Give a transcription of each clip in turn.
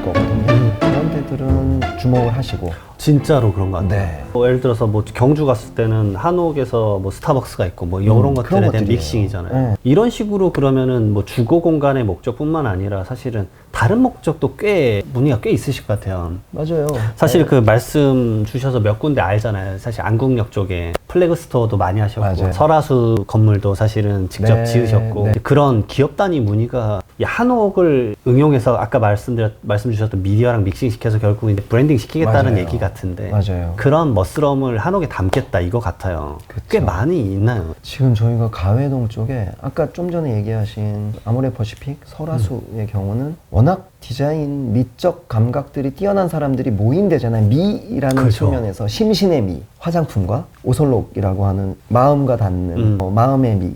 있을 거거든요. 그런 데들은 주목을 하시고 진짜로 그런 것 같아요. 네. 뭐 예를 들어서 뭐 경주 갔을 때는 한옥에서 뭐 스타벅스가 있고 뭐 이런 음, 것들에 그런 대한 것들이에요. 믹싱이잖아요. 네. 이런 식으로 그러면은 뭐 주거 공간의 목적뿐만 아니라 사실은 다른 목적도 꽤 문의가 꽤 있으실 것 같아요. 맞아요. 사실 그 말씀 주셔서 몇 군데 알잖아요. 사실 안국역 쪽에 플래그 스토어도 많이 하셨고 맞아요. 설화수 건물도 사실은 직접 네, 지으셨고 네. 그런 기업 단위 문의가 이 한옥을 응용해서 아까 말씀드렸 말씀 주셨던 미디어랑 믹싱시켜서 결국 이제 브랜딩 시키겠다는 맞아요. 얘기 같은데 맞아요. 그런 멋스러움을 한옥에 담겠다 이거 같아요. 그쵸. 꽤 많이 있나요? 지금 저희가 가회동 쪽에 아까 좀 전에 얘기하신 아모레 퍼시픽 설화수의 경우는 워낙 디자인 미적 감각들이 뛰어난 사람들이 모인 데잖아요. 미라는 그렇죠. 측면에서 심신의 미, 화장품과 오설록이라고 하는 마음과 닿는 음. 어, 마음의 미.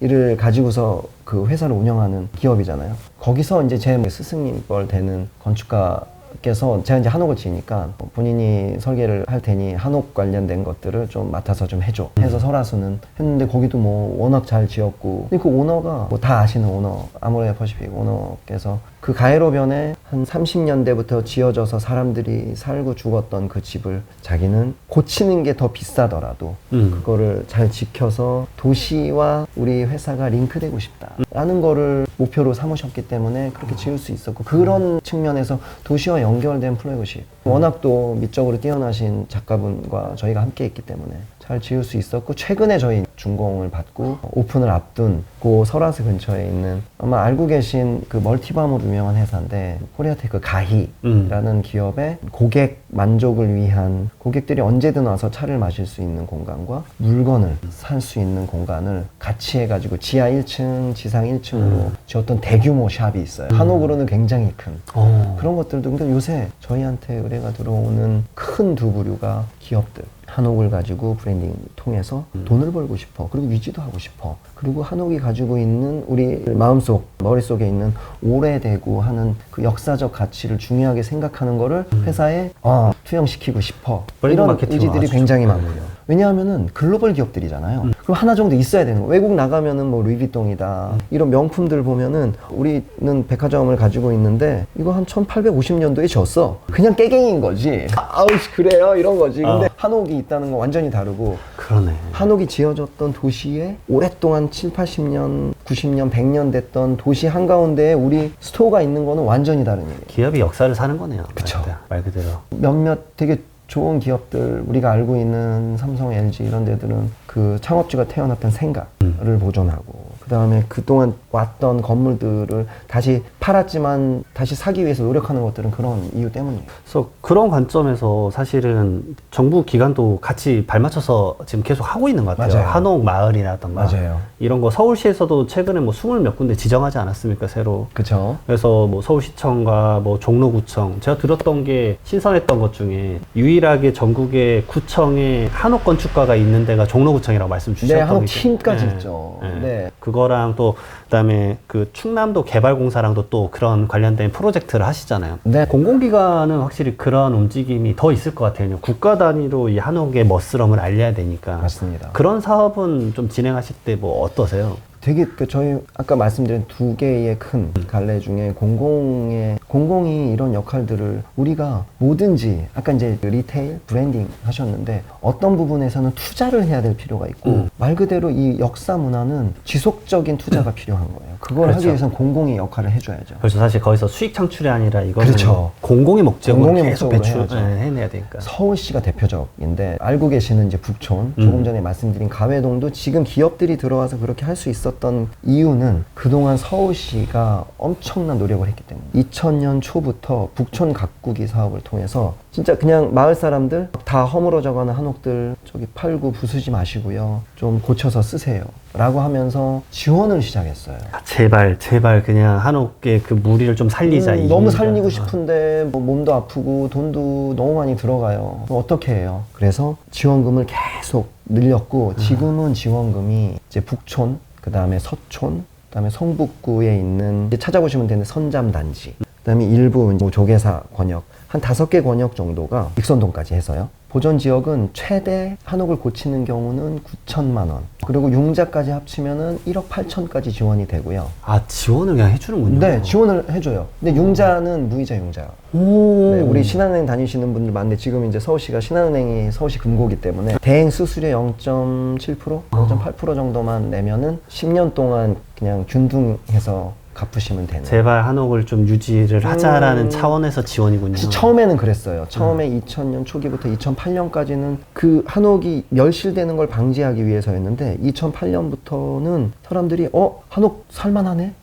이를 가지고서 그 회사를 운영하는 기업이잖아요. 거기서 이제 제 스승님 뻘 되는 건축가 께서 제가 이제 한옥을 지으니까 본인이 설계를 할 테니 한옥 관련된 것들을 좀 맡아서 좀 해줘. 해서 설화수는 했는데 거기도 뭐 워낙 잘 지었고. 근데 그 오너가 뭐 다 아시는 오너, 아모레 퍼시픽 오너께서 그 가해로변에 한 30년대부터 지어져서 사람들이 살고 죽었던 그 집을 자기는 고치는 게 더 비싸더라도 음. 그거를 잘 지켜서 도시와 우리 회사가 링크되고 싶다라는 거를 목표로 삼으셨기 때문에 그렇게 지을 수 있었고 그런 측면에서 도시와 연결된 플래그십 워낙 또 미적으로 뛰어나신 작가분과 저희가 함께 했기 때문에 잘 지을 수 있었고 최근에 저희 준공을 받고 오픈을 앞둔 그 설화수 근처에 있는 아마 알고 계신 그 멀티밤으로 유명한 회사인데 코리아테크 가희라는 기업의 고객 만족을 위한 고객들이 언제든 와서 차를 마실 수 있는 공간과 물건을 살 수 있는 공간을 같이 해가지고 지하 1층, 지상 1층으로 지었던 대규모 샵이 있어요. 한옥으로는 굉장히 큰. 어. 그런 것들도 그러니까 요새 저희한테 의뢰가 들어오는 큰 두 부류가 기업들 한옥을 가지고 브랜딩 통해서 돈을 벌고 싶어 그리고 유지도 하고 싶어. 그리고 한옥이 가지고 있는 우리 마음속 머릿속에 있는 오래되고 하는 그 역사적 가치를 중요하게 생각하는 거를 회사에 어, 투영시키고 싶어. 이런 의지들이 굉장히. 많고요 왜냐하면은 글로벌 기업들이잖아요. 그럼 하나 정도 있어야 되는 거. 외국 나가면은 뭐 루이비통이다. 이런 명품들 보면은 우리는 백화점을 가지고 있는데 이거 한 1850년도에 졌어. 그냥 깨갱인 거지. 아우 그래요 이런 거지. 근데 어. 한옥이 있다는 건 완전히 다르고 그러네. 한옥이 지어졌던 도시에 오랫동안 7, 80년, 90년, 100년 됐던 도시 한가운데에 우리 스토어가 있는 거는 완전히 다른 얘기예요. 기업이 역사를 사는 거네요. 그쵸. 말 그대로. 몇몇 되게 좋은 기업들 우리가 알고 있는 삼성, LG 이런 데들은 그 창업주가 태어났던 생각을 보존하고 그 다음에 그동안 왔던 건물들을 다시 팔았지만 다시 사기 위해서 노력하는 것들은 그런 이유 때문이에요. 그래서 그런 관점에서 사실은 정부 기관도 같이 발맞춰서 지금 계속 하고 있는 것 같아요. 맞아요. 한옥 마을이라던가 맞아요. 이런 거 서울시에서도 최근에 뭐 스물 몇 군데 지정하지 않았습니까 새로. 그쵸? 그래서 뭐 서울시청과 뭐 종로구청 제가 들었던 게 신선했던 것 중에 유일하게 전국의 구청에 한옥 건축가가 있는 데가 종로구청이라고 말씀 주셨던 네, 한옥 게 팀까지 네. 있죠. 네. 네. 그거랑 또 그다음에 그 충남도 개발공사랑도 또 그런 관련된 프로젝트를 하시잖아요. 네. 공공기관은 확실히 그런 움직임이 더 있을 것 같아요. 국가 단위로 이 한옥의 멋스러움을 알려야 되니까. 맞습니다. 그런 사업은 좀 진행하실 때 뭐 어떠세요? 되게 그 저희 아까 말씀드린 두 개의 큰 갈래 중에 공공의 공공이 이런 역할들을 우리가 뭐든지 아까 이제 그 리테일 브랜딩 하셨는데 어떤 부분에서는 투자를 해야 될 필요가 있고 음. 말 그대로 이 역사 문화는 지속적인 투자가 필요한 거예요. 그걸 하기 그렇죠. 위해서는 공공이 역할을 해줘야죠. 그래서 사실 거기서 수익 창출이 아니라 이거는 그렇죠. 공공의 목적으로 공공의 계속 배출 해야죠. 네, 해내야 되니까. 서울시가 대표적인데 알고 계시는 이제 북촌 음. 조금 전에 말씀드린 가회동도 지금 기업들이 들어와서 그렇게 할 수 있었던 이유는 그동안 서울시가 엄청난 노력을 했기 때문에 2000년 초부터 북촌 가꾸기 사업을 통해서 진짜 그냥 마을 사람들 다 허물어져 가는 한옥들 저기 팔고 부수지 마시고요 좀 고쳐서 쓰세요 라고 하면서 지원을 시작했어요 아, 제발 제발 그냥 한옥의 그 무리를 좀 살리자. 음, 이 너무. 살리고 싶은데 뭐 몸도 아프고 돈도 너무 많이 들어가요. 어떻게 해요? 그래서 지원금을 계속 늘렸고 지금은 지원금이 이제 북촌, 그 다음에 서촌, 그 다음에 성북구에 있는 이제 찾아보시면 되는 선잠 단지. 그다음에 일부 뭐 조계사 권역 한 다섯 개 권역 정도가 익선동까지 해서요. 보전 지역은 최대 한옥을 고치는 경우는 9천만 원. 그리고 융자까지 합치면은 1억 8천까지 지원이 되고요. 아 지원을 그냥 해주는군요. 네, 지원을 해줘요. 근데 융자는 무이자 융자요. 오. 네, 우리 신한은행 다니시는 분들 많은데 지금 이제 서울시가 신한은행이 서울시 금고기 때문에 대행 수수료 0.7% 0.8% 정도만 내면은 10년 동안 그냥 균등해서 갚으시면 되는. 제발 한옥을 좀 유지를 하자라는 음. 차원에서 지원이군요. 사실 처음에는 그랬어요. 처음에 2000년 초기부터 2008년까지는 그 한옥이 멸실되는 걸 방지하기 위해서였는데 2008년부터는 사람들이 어 한옥 살만하네.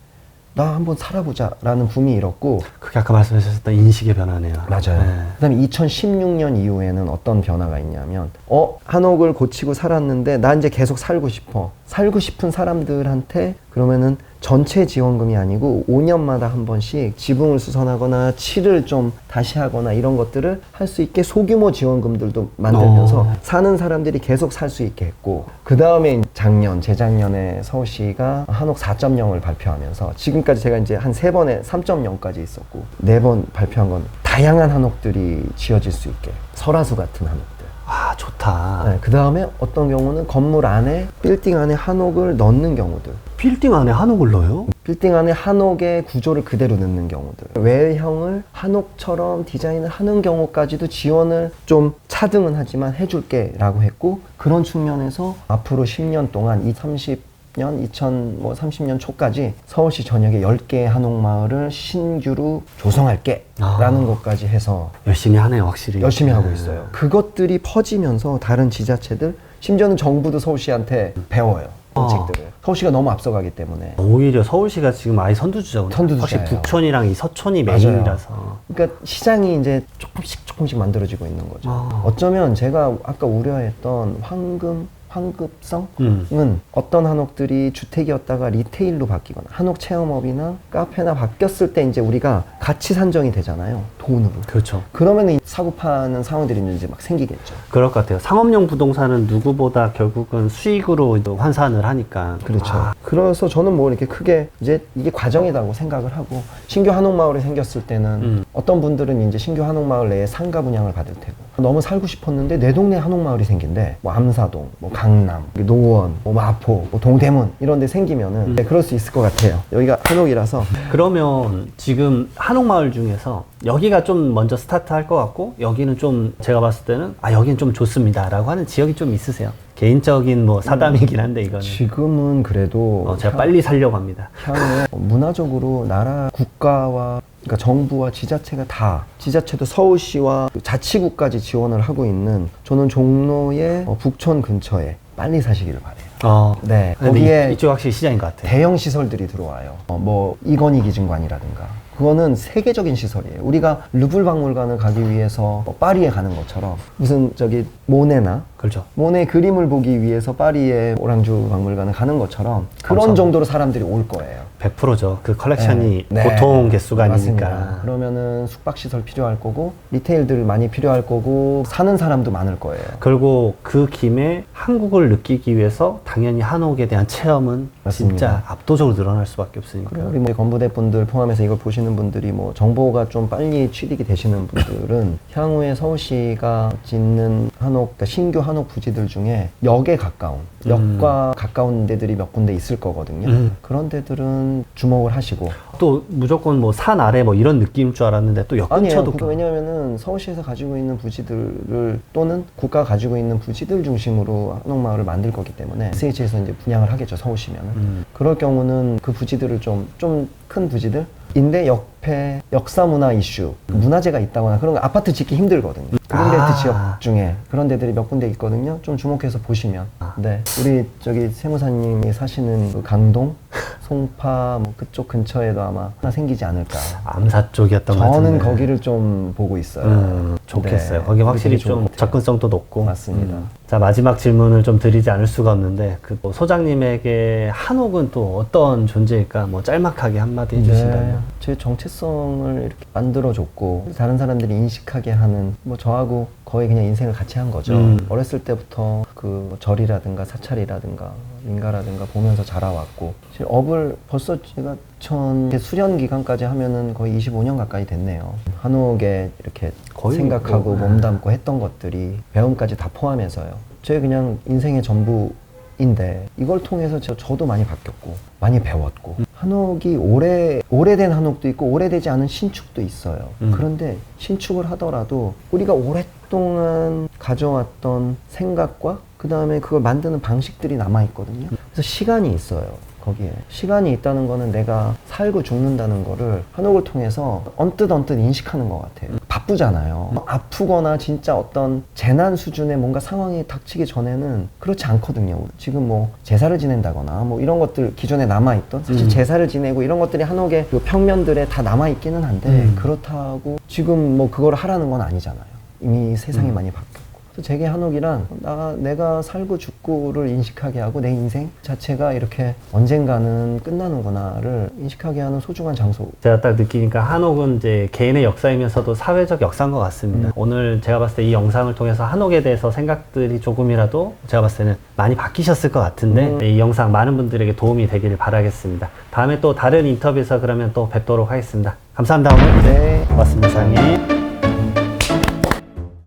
나 한번 살아보자라는 붐이 일었고 그게 아까 말씀하셨던 인식의 변화네요. 맞아요. 네. 그다음에 2016년 이후에는 어떤 변화가 있냐면 어 한옥을 고치고 살았는데 나 이제 계속 살고 싶어. 살고 싶은 사람들한테 그러면은 전체 지원금이 아니고 5년마다 한 번씩 지붕을 수선하거나 칠을 좀 다시 하거나 이런 것들을 할 수 있게 소규모 지원금들도 만들면서 어. 사는 사람들이 계속 살 수 있게 했고 그 다음에 작년 재작년에 서울시가 한옥 4.0을 발표하면서 지금까지 제가 이제 한 세 번에 3.0까지 있었고 네 번 발표한 건 다양한 한옥들이 지어질 수 있게 설화수 같은 한옥들. 아 좋다. 네, 그 다음에 어떤 경우는 건물 안에 빌딩 안에 한옥을 넣는 경우들. 빌딩 안에 한옥을 넣어요? 빌딩 안에 한옥의 구조를 그대로 넣는 경우들. 외형을 한옥처럼 디자인을 하는 경우까지도 지원을 좀 차등은 하지만 해줄게 라고 했고 그런 측면에서 앞으로 10년 동안 이 30 년, 2030년 초까지 서울시 전역에 10개의 한옥마을을 신규로 조성할게 라는 아. 것까지 해서 열심히 하네요, 확실히. 열심히 하고 네. 있어요. 그것들이 퍼지면서 다른 지자체들, 심지어는 정부도 서울시한테 배워요. 어. 정책들을. 서울시가 너무 앞서가기 때문에. 오히려 서울시가 지금 아예 선두주자군요. 선두주자예요. 확실히 북촌이랑 이 서촌이 맞아요. 메인이라서. 그러니까 시장이 이제 조금씩 조금씩 만들어지고 있는 거죠. 아. 어쩌면 제가 아까 우려했던 황금, 황급성은 음. 어떤 한옥들이 주택이었다가 리테일로 바뀌거나 한옥 체험업이나 카페나 바뀌었을 때 이제 우리가 가치 산정이 되잖아요. 돈으로. 그렇죠. 그러면 사고 파는 상황들이 이제 막 생기겠죠. 그럴 것 같아요. 상업용 부동산은 누구보다 결국은 수익으로 환산을 하니까. 그렇죠. 아, 그래서 저는 뭐 이렇게 크게 이제 이게 과정이라고 생각을 하고 신규 한옥마을이 생겼을 때는 음. 어떤 분들은 이제 신규 한옥마을 내에 상가 분양을 받을 테고 너무 살고 싶었는데 내 동네 에 한옥마을이 생긴대 뭐 암사동, 뭐 강남, 노원, 뭐 마포, 뭐 동대문 이런 데 생기면은 네, 그럴 수 있을 것 같아요. 여기가 한옥이라서 그러면 지금 한옥마을 중에서 여기가 좀 먼저 스타트 할 것 같고 여기는 좀 제가 봤을 때는 아 여기는 좀 좋습니다 라고 하는 지역이 좀 있으세요? 개인적인 뭐 사담이긴 한데 이거는 지금은 그래도 어, 제가 향- 빨리 살려고 합니다. 향후에 문화적으로 나라 국가와 그러니까 정부와 지자체가 다 지자체도 서울시와 자치구까지 지원을 하고 있는 저는 종로의 어, 북촌 근처에 빨리 사시기를 바래요. 어, 네, 근데 거기에 이, 이쪽 확실히 시장인 것 같아요. 대형 시설들이 들어와요. 어, 뭐 이건희 기증관이라든가. 그거는 세계적인 시설이에요. 우리가 루블 박물관을 가기 위해서 뭐 파리에 가는 것처럼 무슨 저기 모네나 그렇죠. 모네 그림을 보기 위해서 파리의 오랑주 박물관을 가는 것처럼 그런 감사합니다. 정도로 사람들이 올 거예요. 100%죠. 그 컬렉션이 네. 보통 개수가 맞습니다. 아니니까. 그러면은 숙박 시설 필요할 거고 리테일들 많이 필요할 거고 사는 사람도 많을 거예요. 그리고 그 김에 한국을 느끼기 위해서 당연히 한옥에 대한 체험은 맞습니다. 진짜 압도적으로 늘어날 수밖에 없으니까. 우리 뭐 건부대 분들 포함해서 이걸 보시는 분들이 뭐 정보가 좀 빨리 취득이 되시는 분들은 향후에 서울시가 짓는 한옥, 그러니까 신규 한옥 부지들 중에 역에 가까운 역과 가까운 데들이 몇 군데 있을 거거든요. 음. 그런 데들은 주목을 하시고 또 무조건 뭐 산 아래 뭐 이런 느낌일 줄 알았는데 또역 아니에요. 근처도 그거 왜냐하면은 서울시에서 가지고 있는 부지들을 또는 국가가 가지고 있는 부지들 중심으로 한옥마을을 만들 거기 때문에 SH에서 이제 분양을 하겠죠. 서울시면은. 음. 그럴 경우는 그 부지들을 좀 좀 큰 부지들 인데 옆에 역사 문화 이슈 문화재가 있다거나 그런 거 아파트 짓기 힘들거든요. 그린벨트 아. 지역 중에 그런 데들이 몇 군데 있거든요. 좀 주목해서 보시면. 아. 네. 우리 저기 세무사님이 사시는 그 강동, 송파 뭐 그쪽 근처에도 아마 하나 생기지 않을까. 암사 쪽이었던 것 저는 같은데. 거기를 좀 보고 있어요. 음, 좋겠어요. 네, 거기 확실히 되게 좋은 좀 것 같아요. 접근성도 높고. 맞습니다. 음. 자 마지막 질문을 좀 드리지 않을 수가 없는데 그뭐 소장님에게 한옥은 또 어떤 존재일까? 뭐 짤막하게 한마디 해주신다면. 네, 제 정체성을 이렇게 만들어줬고 다른 사람들이 인식하게 하는 뭐 저하고 거의 그냥 인생을 같이 한 거죠. 음. 어렸을 때부터 그 절이라든가 사찰이라든가 민가라든가 보면서 자라왔고 사실 업을 벌써 제가 전 수련 기간까지 하면은 거의 25년 가까이 됐네요. 한옥에 이렇게 생각하고 뭐, 몸담고 했던 것들이 배움까지 다 포함해서요. 제 그냥 인생의 전부인데 이걸 통해서 저, 저도 많이 바뀌었고 많이 배웠고 한옥이 오래 오래된 한옥도 있고 오래되지 않은 신축도 있어요. 음. 그런데 신축을 하더라도 우리가 오랫동안 가져왔던 생각과 그 다음에 그걸 만드는 방식들이 남아 있거든요. 그래서 시간이 있어요. 거기에 시간이 있다는 거는 내가 살고 죽는다는 거를 한옥을 통해서 언뜻 언뜻 인식하는 것 같아요. 바쁘잖아요. 아프거나 진짜 어떤 재난 수준의 뭔가 상황이 닥치기 전에는 그렇지 않거든요. 지금 뭐 제사를 지낸다거나 뭐 이런 것들 기존에 남아 있던 사실 음. 제사를 지내고 이런 것들이 한옥의 그 평면들에 다 남아 있기는 한데 음. 그렇다고 지금 뭐 그걸 하라는 건 아니잖아요. 이미 세상이 음. 많이 바뀌었고. 그래서 제게 한옥이란 나, 내가 살고 죽고를 인식하게 하고 내 인생 자체가 이렇게 언젠가는 끝나는구나를 인식하게 하는 소중한 장소. 제가 딱 느끼니까 한옥은 이제 개인의 역사이면서도 사회적 역사인 것 같습니다. 음. 오늘 제가 봤을 때 이 영상을 통해서 한옥에 대해서 생각들이 조금이라도 제가 봤을 때는 많이 바뀌셨을 것 같은데 음. 이 영상 많은 분들에게 도움이 되기를 바라겠습니다. 다음에 또 다른 인터뷰에서 그러면 또 뵙도록 하겠습니다. 감사합니다 오늘. 네. 고맙습니다 사장님.